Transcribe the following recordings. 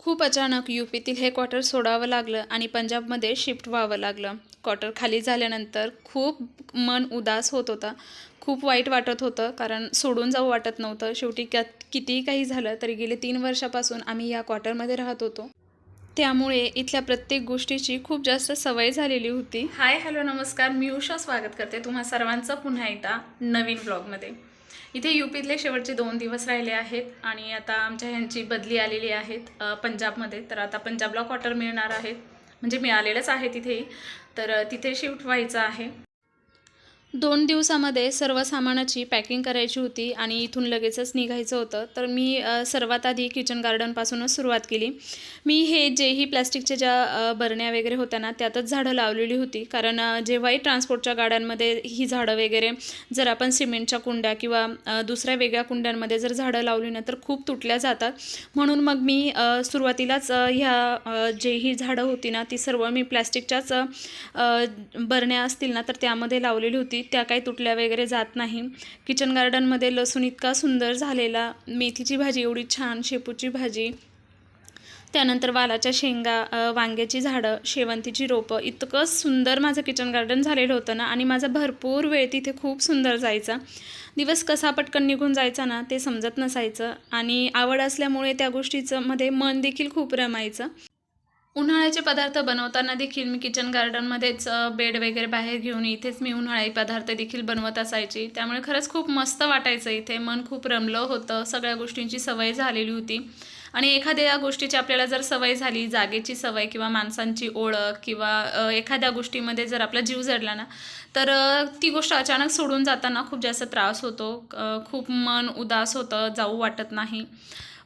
खूप अचानक यू पीतील हे क्वार्टर सोडावं लागलं आणि पंजाबमध्ये शिफ्ट व्हावं लागलं. क्वार्टर खाली झाल्यानंतर खूप मन उदास होत होता. खूप वाईट वाटत होतं कारण सोडून जाऊ वाटत नव्हतं. शेवटी क्या कितीही काही झालं तरी गेले तीन वर्षापासून आम्ही या क्वार्टरमध्ये राहत होतो. त्यामुळे इथल्या प्रत्येक गोष्टीची खूप जास्त सवय झालेली होती. हाय हॅलो नमस्कार. मी उषा स्वागत करते तुम्हा सर्वांचं पुन्हा एकदा नवीन ब्लॉगमध्ये. इथे यू पीतले शेवटचे दोन दिवस राहिले आहेत आणि आता आमच्या ह्यांची बदली आलेली आहेत पंजाबमध्ये. तर आता पंजाबला क्वार्टर मिळणार आहेत म्हणजे मिळालेलंच आहे तिथेही. तर तिथे शिफ्ट व्हायचं आहे. दोन दिवसामध्ये सर्व सामानाची पॅकिंग करायची होती आणि इथून लगेचच निघायचं होतं. तर मी सर्वात आधी किचन गार्डनपासूनच सुरुवात केली. मी हे जेही प्लॅस्टिकच्या ज्या बरण्या वगैरे होत्या ना त्यातच झाडं लावलेली होती. कारण जेव्हाही ट्रान्सपोर्टच्या गाड्यांमध्ये ही झाडं वगैरे जर आपण सिमेंटच्या कुंड्या किंवा दुसऱ्या वेगळ्या कुंड्यांमध्ये जर झाडं लावली ना तर खूप तुटल्या जातात. म्हणून मग मी सुरुवातीलाच ह्या जे ही झाडं होती ना ती सर्व मी प्लॅस्टिकच्याच बरण्या असतील ना तर त्यामध्ये लावलेली होती. त्या काही तुटल्या वगैरे जात नाही. किचन गार्डनमध्ये लसूण इतका सुंदर झालेला मेथीची भाजी एवढी छान शेपूची भाजी. त्यानंतर वालाच्या शेंगा वांग्याची झाडं शेवंतीची रोपं इतकं सुंदर माझं किचन गार्डन झालेलं होतं ना. आणि माझा भरपूर वेळ तिथे खूप सुंदर जायचा. दिवस कसा पटकन निघून जायचा ना ते समजत नसायचं. आणि आवड असल्यामुळे त्या गोष्टीचं मध्ये मन देखील खूप रमायचं. उन्हाळ्याचे पदार्थ बनवताना देखील मी किचन गार्डनमध्येच बेड वगैरे बाहेर घेऊन इथेच मी उन्हाळी पदार्थ देखील बनवत असायची. त्यामुळे खरंच खूप मस्त वाटायचं इथे. मन खूप रमलं होतं. सगळ्या गोष्टींची सवय झालेली होती. आणि एखाद्या गोष्टीची आपल्याला जर सवय झाली जागेची सवय किंवा माणसांची ओळख किंवा एखाद्या गोष्टीमध्ये जर आपला जीव जडला ना तर ती गोष्ट अचानक सोडून जाताना खूप जास्त त्रास होतो. खूप मन उदास होतं. जाऊ वाटत नाही.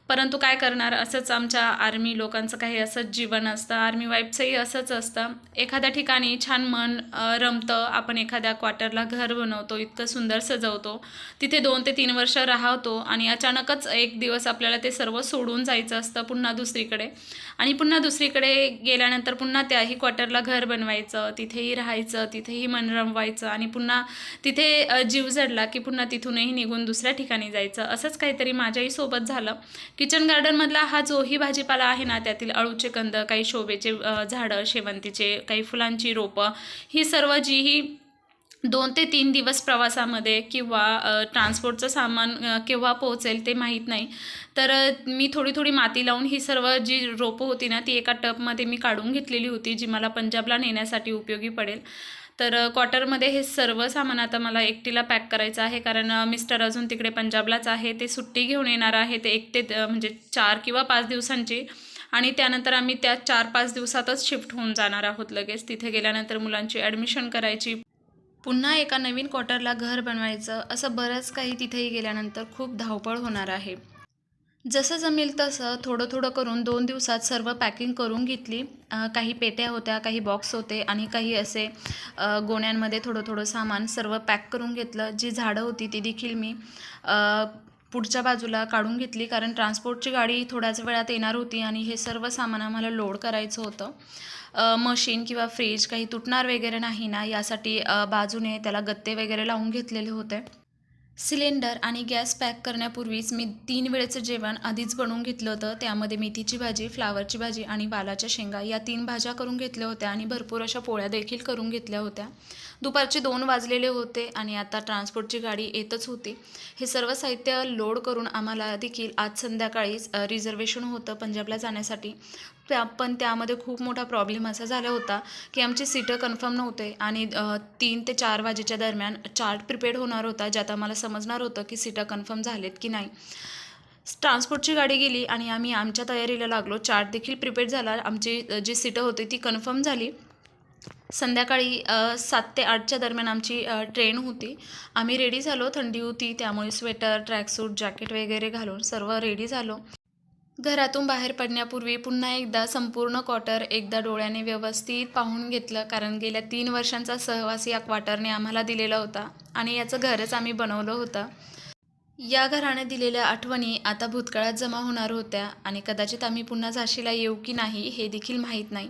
परंतु काय करणार? असंच आमच्या आर्मी लोकांचं काही असंच जीवन असतं. आर्मी वाईफचंही असंच असतं. एखाद्या ठिकाणी छान मन रमतं. आपण एखाद्या क्वार्टरला घर बनवतो इतकं सुंदर सजवतो. तिथे दोन ते तीन वर्ष राहतो आणि अचानकच एक दिवस आपल्याला ते सर्व सोडून जायचं असतं पुन्हा दुसरीकडे. आणि पुन्हा दुसरीकडे गेल्यानंतर पुन्हा त्याही क्वार्टरला घर बनवायचं तिथेही राहायचं तिथेही मन रमवायचं आणि पुन्हा तिथे जीव जडला की पुन्हा तिथूनही निघून दुसऱ्या ठिकाणी जायचं. असंच काहीतरी माझ्याही सोबत झालं. किचन गार्डनमधला हा जोही भाजीपाला आहे ना त्यातील अळूचे कंद काही शोभेचे झाडं शेवंतीचे काही फुलांची रोपं ही सर्व जी ही दोन ते तीन दिवस प्रवासामध्ये किंवा ट्रान्सपोर्टचं सामान केव्हा पोहोचेल ते माहीत नाही. तर मी थोडी थोडी माती लावून ही सर्व जी रोपं होती ना ती एका टबमध्ये मी काढून घेतलेली होती जी मला पंजाबला नेण्यासाठी उपयोगी पडेल. तर क्वार्टरमध्ये हे सर्व सामान आता मला एकटीला पॅक करायचं आहे कारण मिस्टर अजून तिकडे पंजाबलाच आहे. ते सुट्टी घेऊन येणार आहे ते एक ते म्हणजे चार किंवा पाच दिवसांची. आणि त्यानंतर आम्ही त्या चार पाच दिवसातच शिफ्ट होऊन जाणार आहोत लगेच. तिथे गेल्यानंतर मुलांची ॲडमिशन करायची. पुन्हा एका नवीन क्वार्टरला घर बनवायचं असं बरंच काही तिथेही गेल्यानंतर खूप धावपळ होणार आहे. जसं जमेल तसं थोडं थोडं करून दोन दिवसात सर्व पॅकिंग करून घेतली. काही पेट्या होत्या काही बॉक्स होते आणि काही असे गोण्यांमध्ये थोडं थोडं सामान सर्व पॅक करून घेतलं. जी झाडं होती ती देखील मी पुढच्या बाजूला काढून घेतली कारण ट्रान्सपोर्टची गाडी थोड्याच वेळात येणार होती आणि हे सर्व सामान आम्हाला लोड करायचं होतं. मशीन किंवा फ्रीज काही तुटणार वगैरे नाही ना यासाठी बाजूने त्याला गत्ते वगैरे लावून घेतलेले होते. सिलेंडर आणि गॅस पॅक करण्यापूर्वीच मी तीन वेळेचं जेवण आधीच बनवून घेतलं होतं. त्यामध्ये मेथीची भाजी फ्लावरची भाजी आणि वालाच्या शेंगा या तीन भाज्या करून घेतल्या होत्या आणि भरपूर अशा पोळ्या देखील करून घेतल्या होत्या. दुपारचे दोन वाजलेले होते आणि आता ट्रान्सपोर्टची गाडी येतच होती. हे सर्व साहित्य लोड करून आम्हाला देखील आज संध्याकाळीच रिझर्वेशन होतं पंजाबला जाण्यासाठी. त्या पण त्यामध्ये खूप मोठा प्रॉब्लेम असा झाला होता की आमचे सीटं कन्फर्म नव्हते आणि तीन ते चार वाजेच्या दरम्यान चार्ट प्रिपेड होणार होता ज्यात आम्हाला समजणार होतं की सीटं कन्फर्म झालेत की नाही. ट्रान्सपोर्टची गाडी गेली आणि आम्ही आमच्या तयारीला लागलो. चार्ट देखील प्रिपेड झाला. आमची जी सीटं होती ती कन्फर्म झाली. संध्याकाळी सात ते आठच्या दरम्यान आमची ट्रेन होती. आम्ही रेडी झालो. थंडी होती त्यामुळे स्वेटर ट्रॅकसूट जॅकेट वगैरे घालून सर्व रेडी झालो. घरातून बाहेर पडण्यापूर्वी पुन्हा एकदा संपूर्ण क्वार्टर एकदा डोळ्याने व्यवस्थित पाहून घेतलं कारण गेल्या तीन वर्षांचा सहवास या क्वार्टरने आम्हाला दिलेला होता आणि याचं घरच आम्ही बनवलं होतं. या घराने दिलेल्या आठवणी आता भूतकाळात जमा होणार होत्या आणि कदाचित आम्ही पुन्हा झाशीला येऊ की नाही हे देखील माहीत नाही.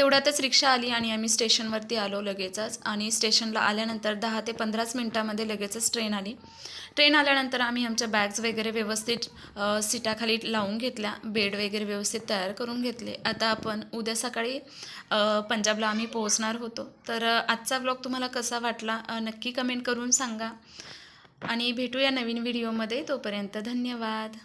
तेवढ्यातच रिक्षा आली आणि आम्ही स्टेशनवरती आलो लगेचच. आणि स्टेशनला आल्यानंतर दहा ते पंधराच मिनटामध्ये लगेचच ट्रेन आली. ट्रेन आल्यानंतर आम्ही आमच्या बॅग्स वगैरे व्यवस्थित सीटाखाली लावून घेतल्या. बेड वगैरे व्यवस्थित तयार करून घेतले. आता आपण उद्या सकाळी पंजाबला आम्ही पोहोचणार होतो. तर आजचा ब्लॉग तुम्हाला कसा वाटला नक्की कमेंट करून सांगा. आणि भेटूया नवीन व्हिडिओमध्ये तोपर्यंत धन्यवाद.